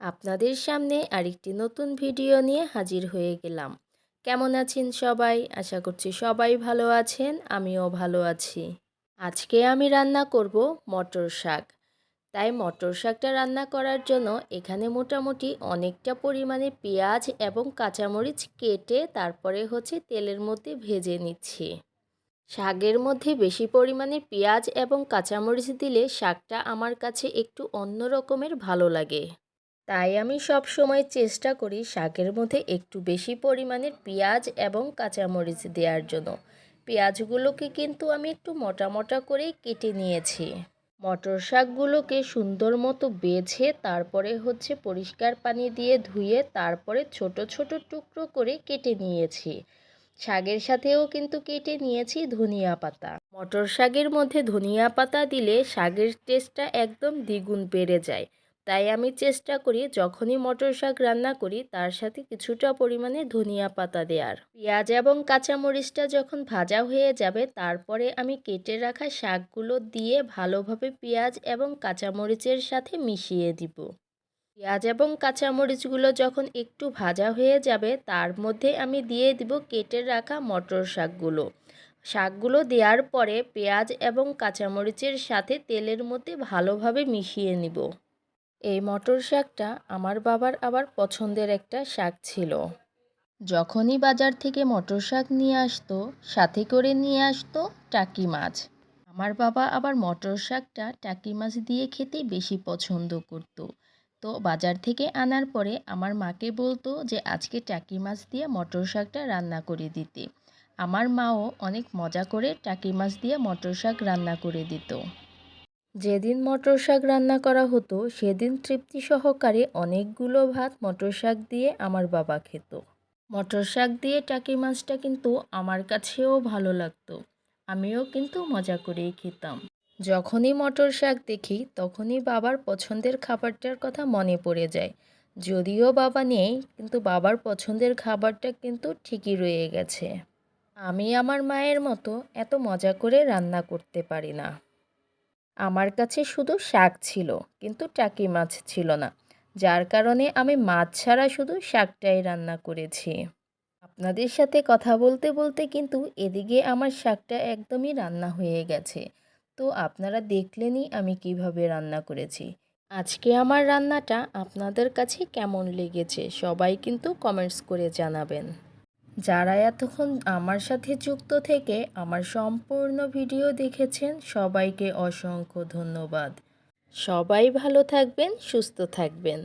আপনাদের সামনে আরেকটি নতুন ভিডিও নিয়ে হাজির হয়ে গেলাম। কেমন আছেন সবাই? আশা করছি সবাই ভালো আছেন, আমিও ভালো আছি। আজকে আমি রান্না করব মটর শাক। তাই মটর শাকটা রান্না করার জন্য এখানে মোটামুটি অনেকটা পরিমাণে পেঁয়াজ এবং কাঁচামরিচ কেটে তারপরে হচ্ছে তেলের মধ্যে ভেজে নিচ্ছি। শাকের মধ্যে বেশি পরিমাণে পেঁয়াজ এবং কাঁচামরিচ দিলে শাকটা আমার কাছে একটু অন্য রকমের ভালো লাগে। তাই আমি সব সময় চেষ্টা করি শাকের মধ্যে একটু বেশি পরিমাণের পেঁয়াজ এবং কাঁচামরিচ দেওয়ার জন্য। পেঁয়াজগুলোকে কিন্তু আমি একটু মোটা মোটা করেই কেটে নিয়েছি। মটর শাকগুলোকে সুন্দর মতো বেছে তারপরে হচ্ছে পরিষ্কার পানি দিয়ে ধুয়ে তারপরে ছোট ছোট টুকরো করে কেটে নিয়েছি। শাকের সাথেও কিন্তু কেটে নিয়েছি ধনিয়া পাতা। মটর শাকের মধ্যে ধনিয়া পাতা দিলে শাকের টেস্টটা একদম দ্বিগুণ বেড়ে যায়। তাই আমি চেষ্টা করি যখনই মটর শাক রান্না করি, তার সাথে কিছুটা পরিমাণে ধনিয়া পাতা দেওয়ার পেঁয়াজ এবং কাঁচামরিচটা যখন ভাজা হয়ে যাবে, তারপরে আমি কেটে রাখা শাকগুলো দিয়ে ভালোভাবে পেঁয়াজ এবং কাঁচামরিচের সাথে মিশিয়ে দিব। পেঁয়াজ এবং কাঁচামরিচগুলো যখন একটু ভাজা হয়ে যাবে, তার মধ্যে আমি দিয়ে দিব কেটে রাখা মটর শাকগুলো। শাকগুলো দেওয়ার পরে পেঁয়াজ এবং কাঁচামরিচের সাথে তেলের মধ্যে ভালোভাবে মিশিয়ে নিব। এই মটর শাকটা আমার বাবার আবার পছন্দের একটা শাক ছিল। যখনই বাজার থেকে মটর শাক নিয়ে আসতো, সাথে করে নিয়ে আসতো টাকি মাছ। আমার বাবা আবার মটর শাকটা টাকি মাছ দিয়ে খেতে বেশি পছন্দ করতো। তো বাজার থেকে আনার পরে আমার মাকে বলতো যে, আজকে টাকি মাছ দিয়ে মটর শাকটা রান্না করে দিতে। আমার মাও অনেক মজা করে টাকি মাছ দিয়ে মটর শাক রান্না করে দিত। যেদিন মটর শাক রান্না করা হতো, সেদিন তৃপ্তি সহকারে অনেকগুলো ভাত মটর শাক দিয়ে আমার বাবা খেত। মটর শাক দিয়ে টাকি মাছটা কিন্তু আমার কাছেও ভালো লাগতো। আমিও কিন্তু মজা করেই খেতাম। যখনই মটর শাক দেখি, তখনই বাবার পছন্দের খাবারটার কথা মনে পড়ে যায়। যদিও বাবা নেই, কিন্তু বাবার পছন্দের খাবারটা কিন্তু ঠিকই রয়ে গেছে। আমি আমার মায়ের মতো এত মজা করে রান্না করতে পারি না। আমার কাছে শুধু শাক ছিল, কিন্তু টাকি মাছ ছিল না। যার কারণে আমি মাছ ছাড়া শুধু শাকটাই রান্না করেছি। আপনাদের সাথে কথা বলতে বলতে কিন্তু এদিকে আমার শাকটা একদমই রান্না হয়ে গেছে। তো আপনারা দেখলেনই আমি কীভাবে রান্না করেছি। আজকে আমার রান্নাটা আপনাদের কাছে কেমন লেগেছে, সবাই কিন্তু কমেন্টস করে জানাবেন। যারা এতক্ষণ আমার সাথে যুক্ত থেকে আমার সম্পূর্ণ ভিডিও দেখেছেন, সবাইকে অসংখ্য ধন্যবাদ। সবাই ভালো থাকবেন, সুস্থ থাকবেন।